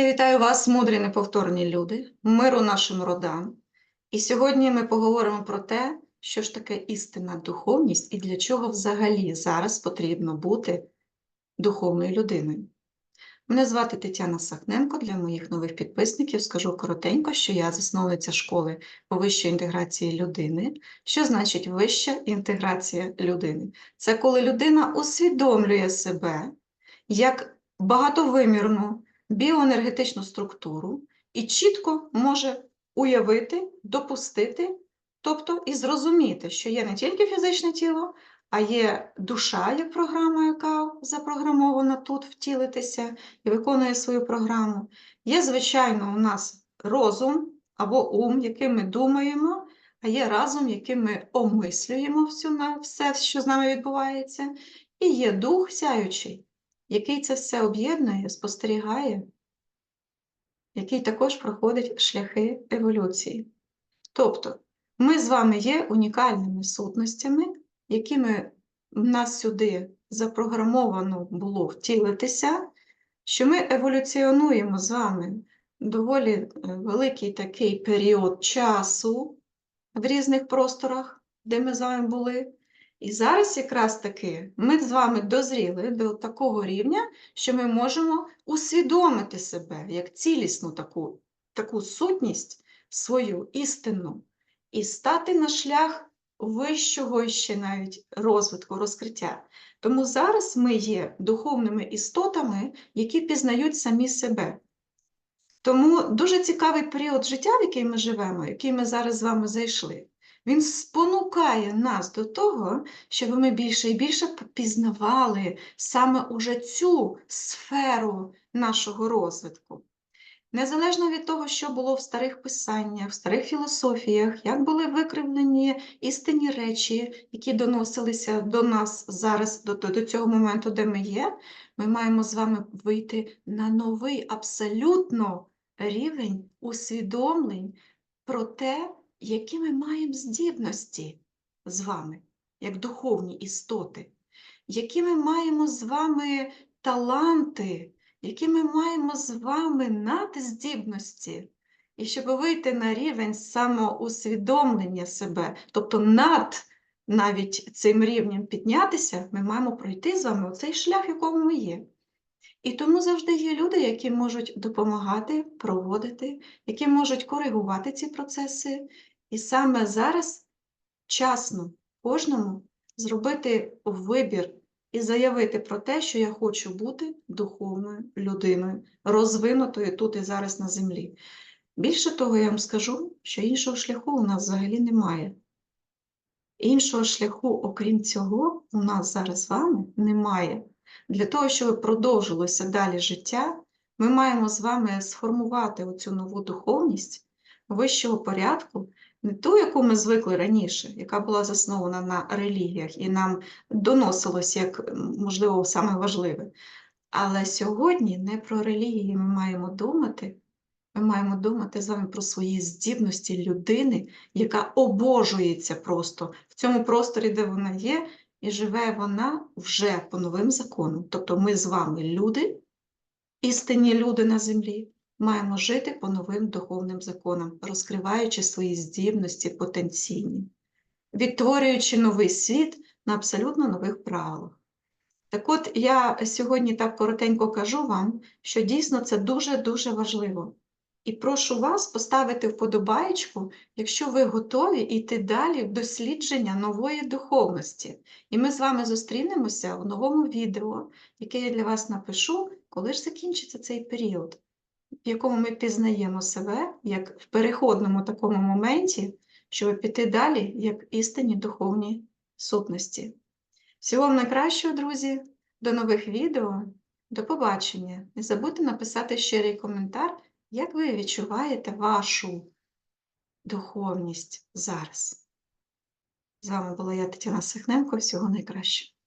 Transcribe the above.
Я вітаю вас, мудрі неповторні люди, миру нашим родам. І сьогодні ми поговоримо про те, що ж таке істинна духовність і для чого взагалі зараз потрібно бути духовною людиною. Мене звати Тетяна Сахненко. Для моїх нових підписників скажу коротенько, що я засновниця школи по вищій інтеграції людини. Що значить вища інтеграція людини? Це коли людина усвідомлює себе як багатовимірну біоенергетичну структуру і чітко може уявити, допустити, тобто і зрозуміти, що є не тільки фізичне тіло, а є душа як програма, яка запрограмована тут втілитися і виконує свою програму. Є, звичайно, у нас розум або ум, яким ми думаємо, а є разум, яким ми омислюємо всю все, що з нами відбувається, і є дух сяючий, який це все об'єднує, спостерігає, який також проходить шляхи еволюції. Тобто, ми з вами є унікальними сутностями, якими в нас сюди запрограмовано було втілитися, що ми еволюціонуємо з вами доволі е, великий такий період часу в різних просторах, де ми з вами були. І зараз якраз таки ми з вами дозріли до такого рівня, що ми можемо усвідомити себе як цілісну таку, таку сутність свою істинну і стати на шлях вищого ще навіть розвитку, розкриття. Тому зараз ми є духовними істотами, які пізнають самі себе. Тому дуже цікавий період життя, в який ми живемо, який ми зараз з вами зайшли. Він спонукає нас до того, щоб ми більше і більше пізнавали саме уже цю сферу нашого розвитку. Незалежно від того, що було в старих писаннях, в старих філософіях, як були викривлені істинні речі, які доносилися до нас зараз, до, до цього моменту, де ми є, ми маємо з вами вийти на новий абсолютно рівень усвідомлень про те, які ми маємо здібності з вами, як духовні істоти, які ми маємо з вами таланти, які ми маємо з вами надздібності. І щоб вийти на рівень самоусвідомлення себе, тобто над навіть цим рівнем піднятися, ми маємо пройти з вами оцей шлях, в якому ми є. І тому завжди є люди, які можуть допомагати, проводити, які можуть коригувати ці процеси. І саме зараз часно кожному зробити вибір і заявити про те, що я хочу бути духовною людиною, розвинутою тут і зараз на землі. Більше того, я вам скажу, що іншого шляху у нас взагалі немає. Іншого шляху, окрім цього, у нас зараз з вами немає. Для того, щоб продовжилося далі життя, ми маємо з вами сформувати оцю нову духовність вищого порядку, не ту, яку ми звикли раніше, яка була заснована на релігіях і нам доносилось як, можливо, саме важливе. Але сьогодні не про релігії ми маємо думати. Ми маємо думати з вами про свої здібності людини, яка обожується просто в цьому просторі, де вона є, і живе вона вже по новим законам. Тобто ми з вами люди, істинні люди на землі, маємо жити по новим духовним законам, розкриваючи свої здібності потенційні, відтворюючи новий світ на абсолютно нових правилах. Так от я сьогодні так коротенько кажу вам, що дійсно це дуже-дуже важливо. І прошу вас поставити вподобаєчку, якщо ви готові йти далі в дослідження нової духовності. І ми з вами зустрінемося в новому відео, яке я для вас напишу, коли ж закінчиться цей період, в якому ми пізнаємо себе як в переходному такому моменті, щоб піти далі як істинні духовні сутності. Всього вам найкращого, друзі, до нових відео, до побачення. Не забудьте написати щирий коментар. Як ви відчуваєте вашу духовність зараз? З вами була я Тетяна Сихненко. Всього найкращого.